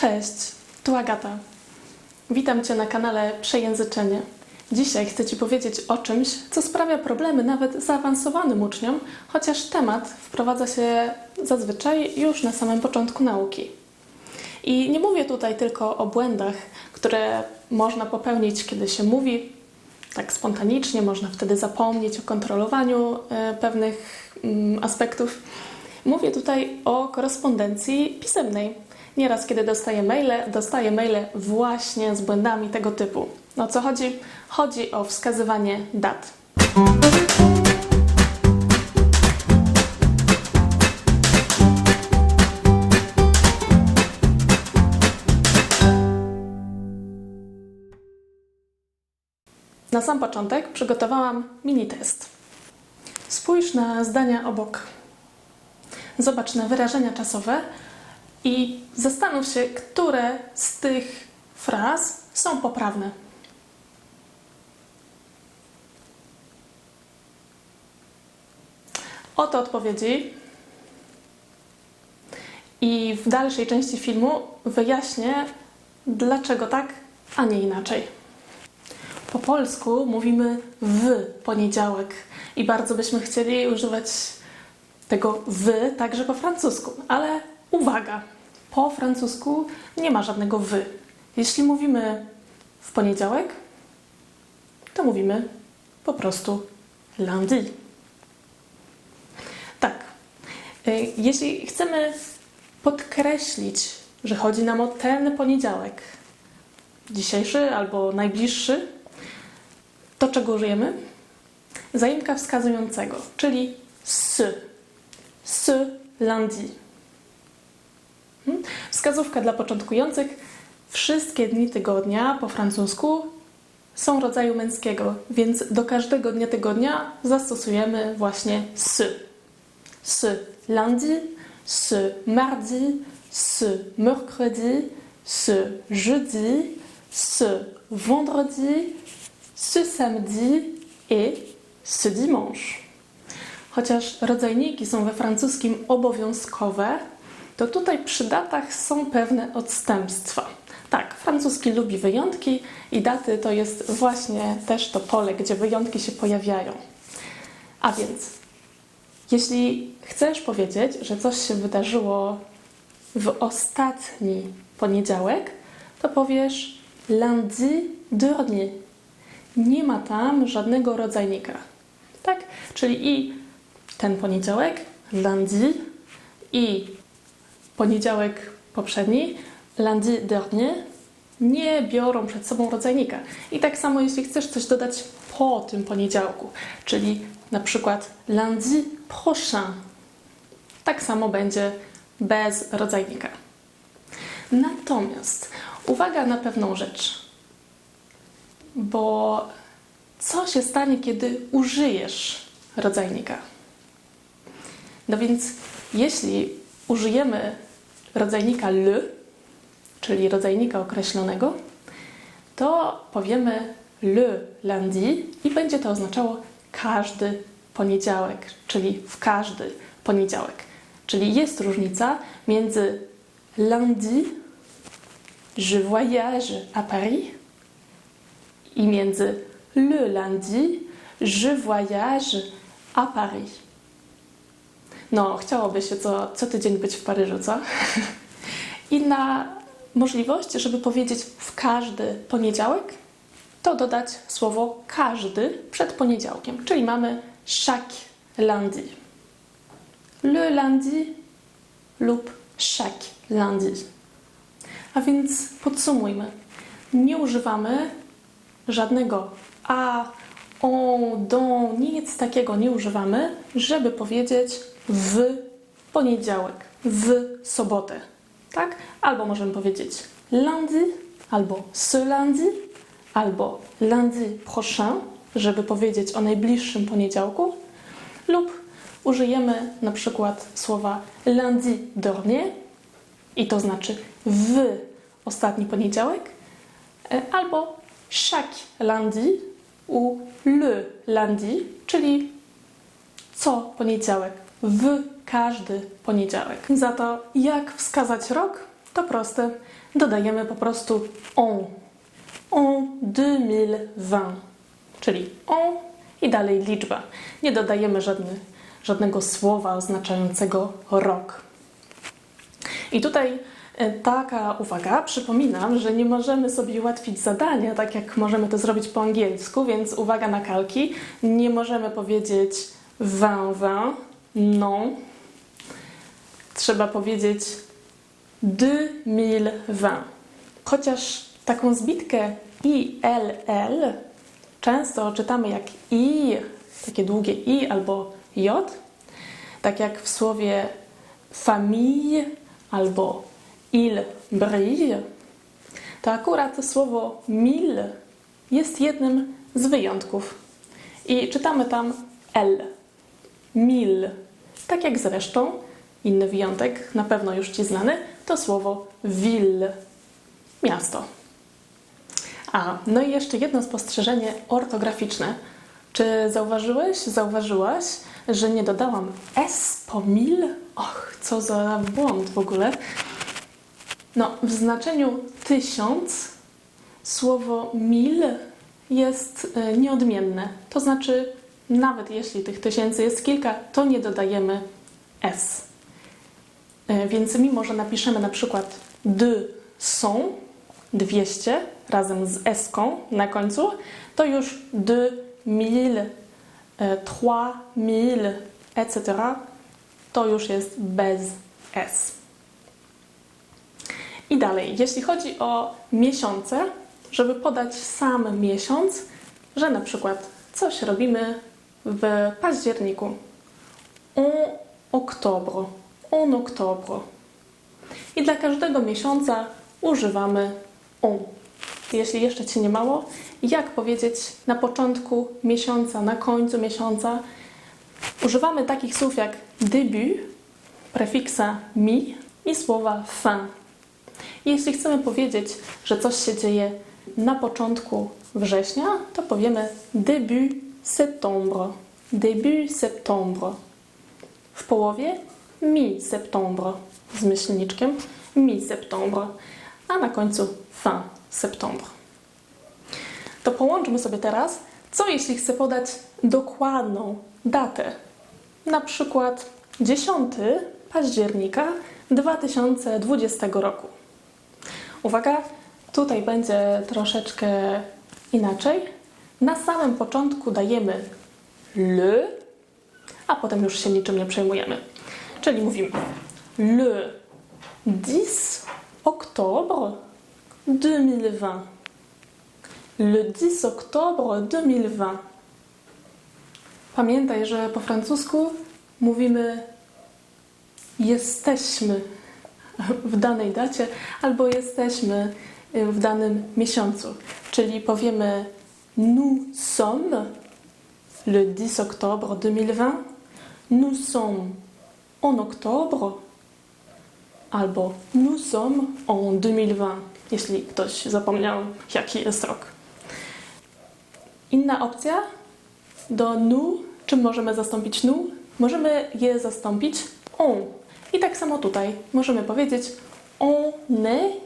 Cześć, tu Agata. Witam Cię na kanale Przejęzyczenie. Dzisiaj chcę Ci powiedzieć o czymś, co sprawia problemy nawet zaawansowanym uczniom, chociaż temat wprowadza się zazwyczaj już na samym początku nauki. I nie mówię tutaj tylko o błędach, które można popełnić, kiedy się mówi tak spontanicznie, można wtedy zapomnieć o kontrolowaniu e, pewnych mm, aspektów. Mówię tutaj o korespondencji pisemnej. Nieraz, kiedy dostaję maile, dostaję maile właśnie z błędami tego typu. O co chodzi? Chodzi o wskazywanie dat. Na sam początek przygotowałam mini test. Spójrz na zdania obok. Zobacz na wyrażenia czasowe i zastanów się, które z tych fraz są poprawne. Oto odpowiedzi. I w dalszej części filmu wyjaśnię, dlaczego tak, a nie inaczej. Po polsku mówimy w poniedziałek i bardzo byśmy chcieli używać tego wy także po francusku, ale uwaga, po francusku nie ma żadnego wy. Jeśli mówimy w poniedziałek, to mówimy po prostu lundi. Tak. Y, Jeśli chcemy podkreślić, że chodzi nam o ten poniedziałek, dzisiejszy albo najbliższy, to czego użyjemy? Zajętka wskazującego, czyli s. S lundi. Wskazówka dla początkujących. Wszystkie dni tygodnia po francusku są rodzaju męskiego, więc do każdego dnia tygodnia zastosujemy właśnie s. S lundi, s mardi, s mercredi, s jeudi, s vendredi, ce samedi et ce dimanche. Chociaż rodzajniki są we francuskim obowiązkowe, to tutaj przy datach są pewne odstępstwa. Tak, francuski lubi wyjątki i daty to jest właśnie też to pole, gdzie wyjątki się pojawiają. A więc, jeśli chcesz powiedzieć, że coś się wydarzyło w ostatni poniedziałek, to powiesz lundi dernier nie ma tam żadnego rodzajnika. Tak? Czyli i ten poniedziałek, lundi, i poniedziałek poprzedni, lundi dernier, nie biorą przed sobą rodzajnika. I tak samo, jeśli chcesz coś dodać po tym poniedziałku, czyli na przykład lundi prochain, tak samo będzie bez rodzajnika. Natomiast uwaga na pewną rzecz bo co się stanie, kiedy użyjesz rodzajnika? No więc, jeśli użyjemy rodzajnika le, czyli rodzajnika określonego, to powiemy le lundi i będzie to oznaczało każdy poniedziałek, czyli w każdy poniedziałek. Czyli jest różnica między lundi, je voyage à Paris, i między le lundi, je voyage à Paris. No, chciałoby się co, co tydzień być w Paryżu, co? Inna możliwość, żeby powiedzieć w każdy poniedziałek, to dodać słowo każdy przed poniedziałkiem, czyli mamy chaque lundi. Le lundi lub chaque lundi. A więc podsumujmy. Nie używamy żadnego a, on, don, nic takiego nie używamy, żeby powiedzieć w poniedziałek, w sobotę. Tak? Albo możemy powiedzieć lundi, albo ce lundi, albo lundi prochain, żeby powiedzieć o najbliższym poniedziałku, lub użyjemy na przykład słowa lundi dernier i to znaczy w ostatni poniedziałek, e, albo chaque lundi ou le lundi, czyli co poniedziałek, w każdy poniedziałek. Za to, jak wskazać rok, To proste. Dodajemy po prostu en. En 2020. Czyli en i dalej liczba. Nie dodajemy żadnego słowa oznaczającego rok. I tutaj taka uwaga, przypominam, że nie możemy sobie ułatwić zadania, tak jak możemy to zrobić po angielsku, więc uwaga na kalki. Nie możemy powiedzieć 2020, non. Trzeba powiedzieć 2020. Chociaż taką zbitkę ILL często czytamy jak I, takie długie I albo J, tak jak w słowie famille albo il brille, to akurat słowo mille jest jednym z wyjątków. I czytamy tam L. Mil. Tak jak zresztą inny wyjątek, na pewno już Ci znany, to słowo ville. Miasto. A, no i jeszcze jedno spostrzeżenie ortograficzne. Czy zauważyłeś, zauważyłaś, że nie dodałam S po mil? Och, co za błąd w ogóle. No, w znaczeniu tysiąc słowo mil jest e, nieodmienne. To znaczy, nawet jeśli tych tysięcy jest kilka, to nie dodajemy S. E, Więc mimo, że napiszemy na przykład de są 200 razem z S-ką na końcu, to już de mille, e, trois mille, etc. To już jest bez S. I dalej, jeśli chodzi o miesiące, żeby podać sam miesiąc, że na przykład coś robimy w październiku. En octobre. En octobre. I dla każdego miesiąca używamy on. Jeśli jeszcze Ci nie mało, jak powiedzieć na początku miesiąca, na końcu miesiąca? Używamy takich słów jak début, prefiksa mi i słowa fin. Jeśli chcemy powiedzieć, że coś się dzieje na początku września, to powiemy début septembre. Début septembre. W połowie mi-septembre z myślniczkiem mi-septembre, a na końcu fin septembre. To połączmy sobie teraz, co jeśli chcę podać dokładną datę. Na przykład 10 października 2020 roku. Uwaga, tutaj będzie troszeczkę inaczej. Na samym początku dajemy le, a potem już się niczym nie przejmujemy. Czyli mówimy le 10 octobre 2020. Le 10 octobre 2020. Pamiętaj, że po francusku mówimy jesteśmy w danej dacie albo jesteśmy w danym miesiącu. Czyli powiemy nous sommes le 10 octobre 2020, nous sommes en octobre albo nous sommes en 2020, jeśli ktoś zapomniał, jaki jest rok. Inna opcja do nous, czym możemy zastąpić nous? Możemy je zastąpić on. I tak samo tutaj możemy powiedzieć on est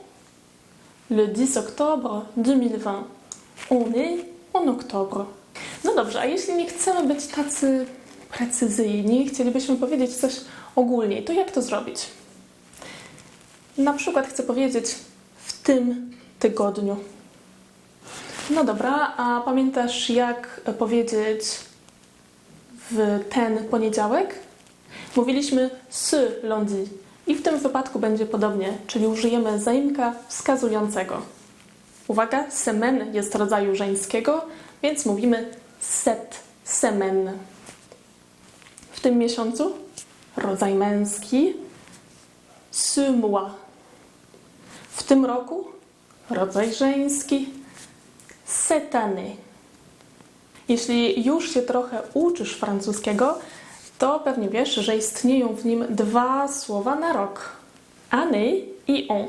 le 10 octobre 2020. On est en octobre. No dobrze, a jeśli nie chcemy być tacy precyzyjni, chcielibyśmy powiedzieć coś ogólniej, to jak to zrobić? Na przykład chcę powiedzieć w tym tygodniu. No dobra, a pamiętasz jak powiedzieć w ten poniedziałek? Mówiliśmy ce lundi i w tym wypadku będzie podobnie, czyli użyjemy zaimka wskazującego. Uwaga, semaine jest rodzaju żeńskiego, więc mówimy cette semaine. W tym miesiącu rodzaj męski mois. W tym roku rodzaj żeński année. Jeśli już się trochę uczysz francuskiego, to pewnie wiesz, że istnieją w nim dwa słowa na rok. Année i on.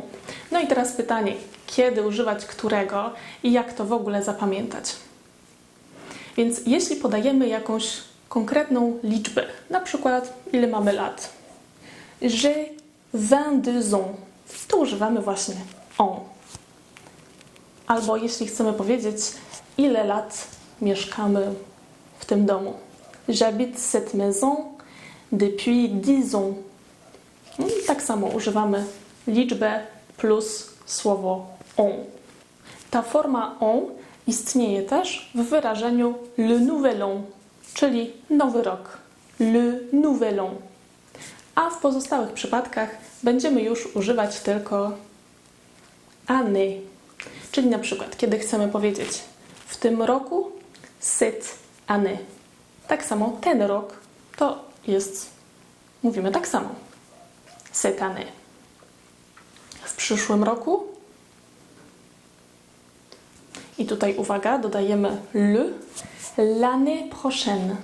No i teraz pytanie, kiedy używać którego i jak to w ogóle zapamiętać? Więc jeśli podajemy jakąś konkretną liczbę, na przykład ile mamy lat. J'ai 22 ans. to używamy właśnie on. Albo jeśli chcemy powiedzieć, ile lat mieszkamy w tym domu. J'habite cette maison depuis 10 ans. No tak samo używamy liczbę plus słowo on. Ta forma on istnieje też w wyrażeniu le nouvel an, czyli nowy rok. Le nouvel an. A w pozostałych przypadkach będziemy już używać tylko année. Czyli na przykład, kiedy chcemy powiedzieć w tym roku cette année. Tak samo ten rok to jest, mówimy tak samo. Année. W przyszłym roku i tutaj uwaga, dodajemy le l'année prochaine.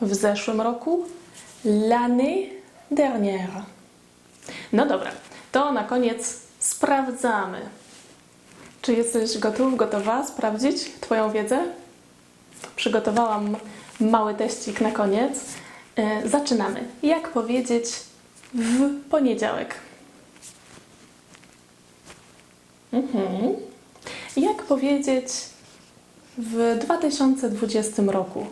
W zeszłym roku l'année dernière. No dobra, to na koniec sprawdzamy. Czy jesteś gotów, gotowa sprawdzić Twoją wiedzę? Przygotowałam mały teścik na koniec. E, Zaczynamy. Jak powiedzieć w poniedziałek? Mhm. Jak powiedzieć w 2020 roku?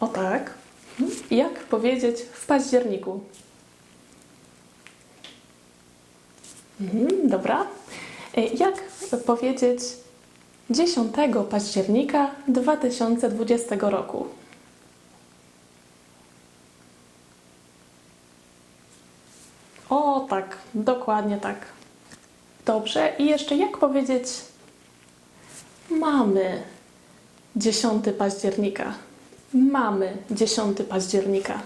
O tak. Mhm. Jak powiedzieć w październiku? Mhm, dobra. E, Jak powiedzieć 10 października 2020 roku? O tak, dokładnie tak. Dobrze. I jeszcze jak powiedzieć mamy 10 października? Mamy 10 października.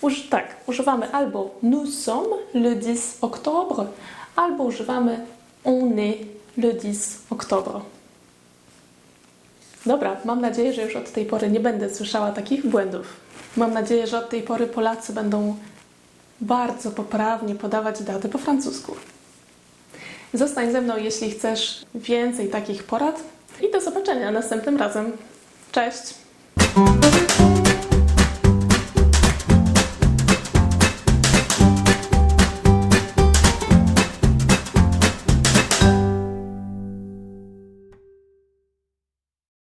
Uż, tak, używamy albo nous sommes le 10 octobre, albo używamy on est le 10 octobre. Dobra, mam nadzieję, że już od tej pory nie będę słyszała takich błędów. Mam nadzieję, że od tej pory Polacy będą bardzo poprawnie podawać daty po francusku. Zostań ze mną, jeśli chcesz więcej takich porad i do zobaczenia następnym razem. Cześć!